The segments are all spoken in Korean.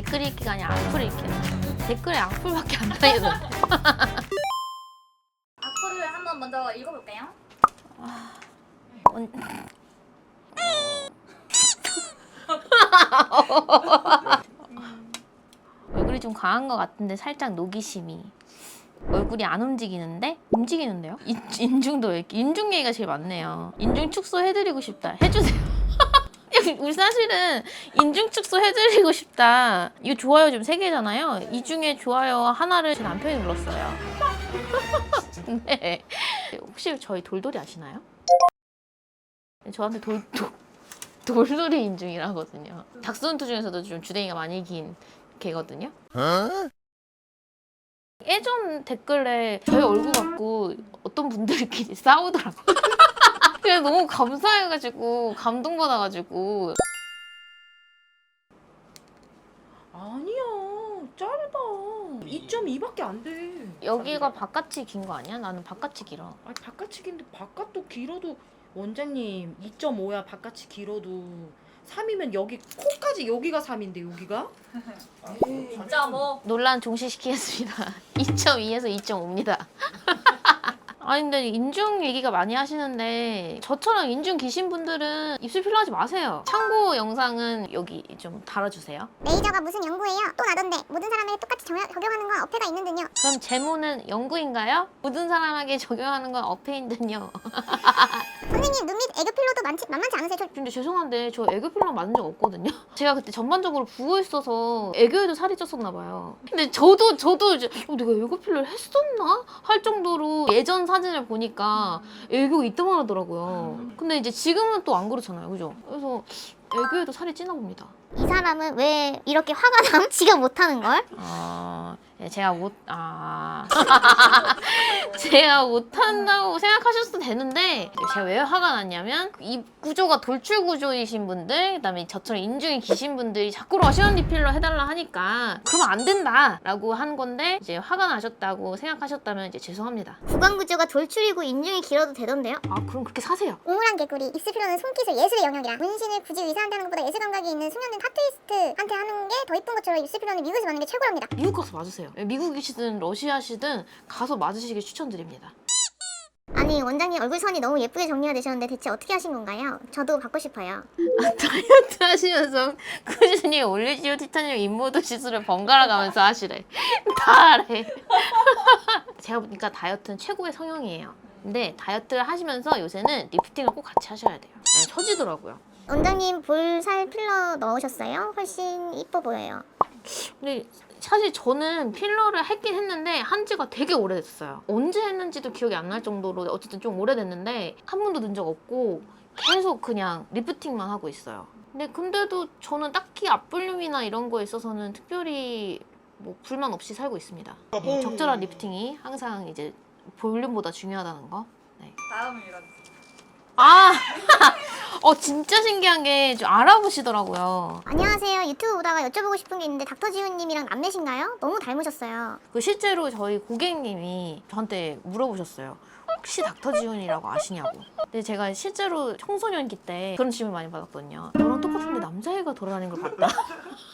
댓글 읽기가 아니라 악플 읽기야. 댓글에 악플밖에 안 달리는. 악플을 한번 먼저 읽어볼게요. 언- 얼굴이 좀 강한 것 같은데 살짝 노기심이. 얼굴이 안 움직이는데 움직이는데요? 인, 인중도 왜 이렇게 인중 얘기가 제일 많네요. 인중 축소 해드리고 싶다. 해주세요. 우리 사실은 인중 축소 해드리고 싶다. 이거 좋아요 좀세 개잖아요. 이 중에 좋아요 하나를 제 남편이 눌렀어요. 네. 혹시 저희 돌돌이 아시나요? 저한테 돌, 돌 돌돌이 인중이라거든요. 닥스훈트 중에서도 좀 주댕이가 많이 긴 개거든요. 예전 댓글에 저희 얼굴 갖고 어떤 분들끼리 싸우더라고요. 그래서 너무 감사해가지고 감동받아가지고 아니야 짧아 2.2밖에 안돼 여기가 바깥이 긴 거 아니야? 나는 바깥이 길어. 아니 바깥이 긴데 바깥도 길어도 원장님 2.5야 바깥이 길어도 3이면 여기 코까지 여기가 3인데 여기가? 진짜 뭐 논란 종식시키겠습니다. 2.2에서 2.5입니다. 아니 근데 인중 얘기가 많이 하시는데 저처럼 인중 기신 분들은 입술 필러하지 마세요. 참고 영상은 여기 좀 달아주세요. 레이저가 무슨 연구예요? 또 나던데 모든 사람에게 똑같이 적용, 적용하는 건 어폐가 있는 듯요. 그럼 제모는 연구인가요? 모든 사람에게 적용하는 건 어페인든요. 선생님 눈밑애 많지, 만만치 않으세요? 저 근데 죄송한데 저 애교 필러 맞은 적 없거든요. 제가 그때 전반적으로 부어 있어서 애교에도 살이 쪘었나 봐요. 근데 저도 저도 이제 어, 내가 애교 필러를 했었나 할 정도로 예전 사진을 보니까 애교가 이때만 하더라고요. 근데 이제 지금은 또 안 그렇잖아요, 그죠? 그래서 애교에도 살이 찌나 봅니다. 이 사람은 왜 이렇게 화가 남? 지가 못하는 걸? 아, 예, 제가 못, 아. 제가 못한다고 생각하셔도 되는데, 제가 왜 화가 났냐면, 이 구조가 돌출 구조이신 분들, 그 다음에 저처럼 인중이 기신 분들이 자꾸 러시안 리필러 해달라 하니까, 그러면 안 된다! 라고 한 건데, 이제 화가 나셨다고 생각하셨다면 이제 죄송합니다. 구강 구조가 돌출이고 인중이 길어도 되던데요? 아, 그럼 그렇게 사세요. 우물한 개구리, 필러는 손기술 예술의 영역이라 문신을 굳이 의사한테 하는 것보다 예술 감각이 있는 숙련된 타투이스트한테 하는 게 더 이쁜 것처럼 입술 필러는 미국에서 맞는 게 최고랍니다. 미국 가서 맞으세요. 미국이시든 러시아시든 가서 맞으시길 추천드립니다. 아니 원장님 얼굴 선이 너무 예쁘게 정리가 되셨는데 대체 어떻게 하신 건가요? 저도 받고 싶어요. 다이어트 하시면서 꾸준히 올리지오 티타늄 인모도 시술을 번갈아 가면서 하시래. 다 하래. 제가 보니까 다이어트는 최고의 성형이에요. 근데 다이어트를 하시면서 요새는 리프팅을 꼭 같이 하셔야 돼요. 네, 처지더라고요. 원장님 볼살 필러 넣으셨어요? 훨씬 이뻐 보여요. 근데 사실 저는 필러를 했긴 했는데 한 지가 되게 오래됐어요. 언제 했는지도 기억이 안 날 정도로 어쨌든 좀 오래됐는데 한 번도 는적 없고 계속 그냥 리프팅만 하고 있어요. 근데 근데도 저는 딱히 앞볼륨이나 이런 거에 있어서는 특별히 뭐 불만 없이 살고 있습니다. 네, 적절한 리프팅이 항상 이제 볼륨보다 중요하다는 거. 네. 다음이라. 아, 어 진짜 신기한 게 좀 알아보시더라고요. 안녕하세요. 유튜브 보다가 여쭤보고 싶은 게 있는데 닥터 지훈님이랑 남매신가요? 너무 닮으셨어요. 그 실제로 저희 고객님이 저한테 물어보셨어요. 혹시 닥터 지훈이라고 아시냐고. 근데 제가 실제로 청소년기 때 그런 질문 많이 받았거든요. 너랑 똑같은데 남자애가 돌아다니는 걸 봤다.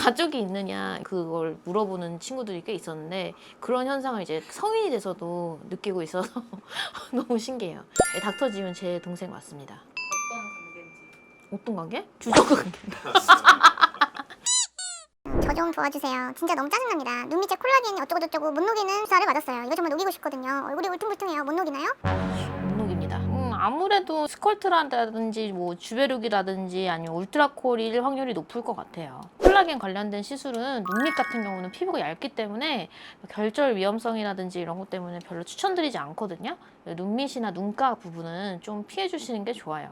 가족이 있느냐 그걸 물어보는 친구들이 꽤 있었는데 그런 현상을 이제 성인이 돼서도 느끼고 있어서 너무 신기해요. 네, 닥터 지훈 제 동생 맞습니다. 어떤 관계인지. 어떤 관계? 주저 관계. 저 좀 도와주세요. 진짜 너무 짜증납니다. 눈 밑에 콜라겐이 어쩌고저쩌고 못 녹이는 주사를 맞았어요. 이거 정말 녹이고 싶거든요. 얼굴이 울퉁불퉁해요. 못 녹이나요? 아무래도 스컬트라든지 뭐 주베룩이라든지 아니면 울트라콜일 확률이 높을 것 같아요. 콜라겐 관련된 시술은 눈밑 같은 경우는 피부가 얇기 때문에 결절 위험성이라든지 이런 것 때문에 별로 추천드리지 않거든요. 눈밑이나 눈가 부분은 좀 피해 주시는 게 좋아요.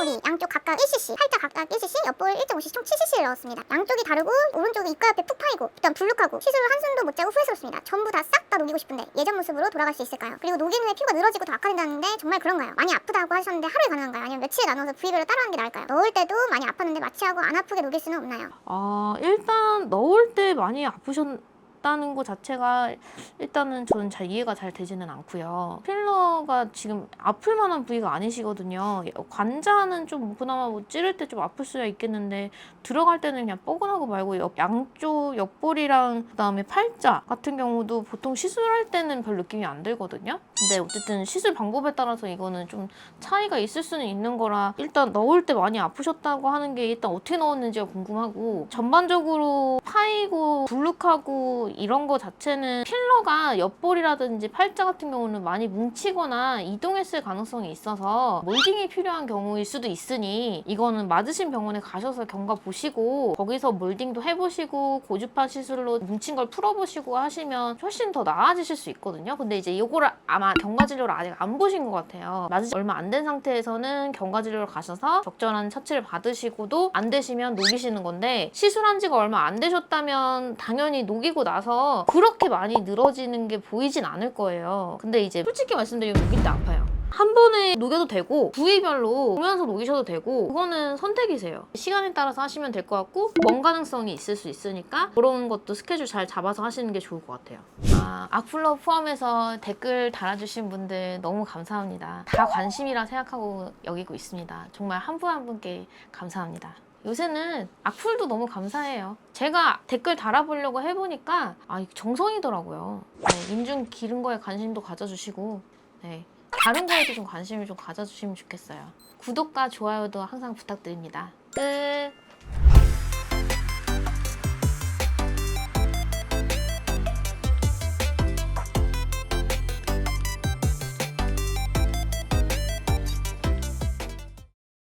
관자놀이 양쪽 각각 1cc, 팔자 각각 1cc, 옆볼 1.5cc 총 7cc를 넣었습니다. 양쪽이 다르고 오른쪽이 입가 옆에 푹 파이고 일단 불룩하고 시술 후 한숨도 못 자고 후회스럽습니다. 전부 다 싹 다 녹이고 싶은데 예전 모습으로 돌아갈 수 있을까요? 그리고 녹인 후에 피부가 늘어지고 더 악화된다는데 정말 그런가요? 많이 아프다고 하셨는데 하루에 가능한가요? 아니면 며칠에 나눠서 부위별로 따로 하는 게 나을까요? 넣을 때도 많이 아팠는데 마취하고 안 아프게 녹일 수는 없나요? 아 일단 넣을 때 많이 아프셨 같다는 것 자체가 일단은 저는 잘 이해가 잘 되지는 않고요. 필러가 지금 아플 만한 부위가 아니시거든요. 관자는 좀 그나마 뭐 찌를 때 좀 아플 수야 있겠는데 들어갈 때는 그냥 뻐근하고 말고 옆, 양쪽 옆볼이랑 그다음에 팔자 같은 경우도 보통 시술할 때는 별 느낌이 안 들거든요. 근데 어쨌든 시술 방법에 따라서 이거는 좀 차이가 있을 수는 있는 거라 일단 넣을 때 많이 아프셨다고 하는 게 일단 어떻게 넣었는지가 궁금하고 전반적으로 파이고 불룩하고 이런 거 자체는 필러가 옆볼이라든지 팔자 같은 경우는 많이 뭉치거나 이동했을 가능성이 있어서 몰딩이 필요한 경우일 수도 있으니 이거는 맞으신 병원에 가셔서 경과 보시고 거기서 몰딩도 해보시고 고주파 시술로 뭉친 걸 풀어보시고 하시면 훨씬 더 나아지실 수 있거든요. 근데 이제 이거를 아마 경과 진료를 아직 안 보신 것 같아요. 맞으시 얼마 안 된 상태에서는 경과 진료를 가셔서 적절한 처치를 받으시고도 안 되시면 녹이시는 건데 시술한 지가 얼마 안 되셨다면 당연히 녹이고 나서 그렇게 많이 늘어지는 게 보이진 않을 거예요. 근데 이제 솔직히 말씀드리면 녹일 때 아파요. 한 번에 녹여도 되고 부위별로 보면서 녹이셔도 되고 그거는 선택이세요. 시간에 따라서 하시면 될 것 같고 먼 가능성이 있을 수 있으니까 그런 것도 스케줄 잘 잡아서 하시는 게 좋을 것 같아요. 아, 악플러 포함해서 댓글 달아주신 분들 너무 감사합니다. 다 관심이라 생각하고 여기고 있습니다. 정말 한 분한 분께 감사합니다. 요새는 악플도 너무 감사해요. 제가 댓글 달아보려고 해보니까 아, 정성이더라고요. 네, 인중 기른 거에 관심도 가져주시고 네, 다른 거에도 좀 관심을 좀 가져주시면 좋겠어요. 구독과 좋아요도 항상 부탁드립니다. 끝!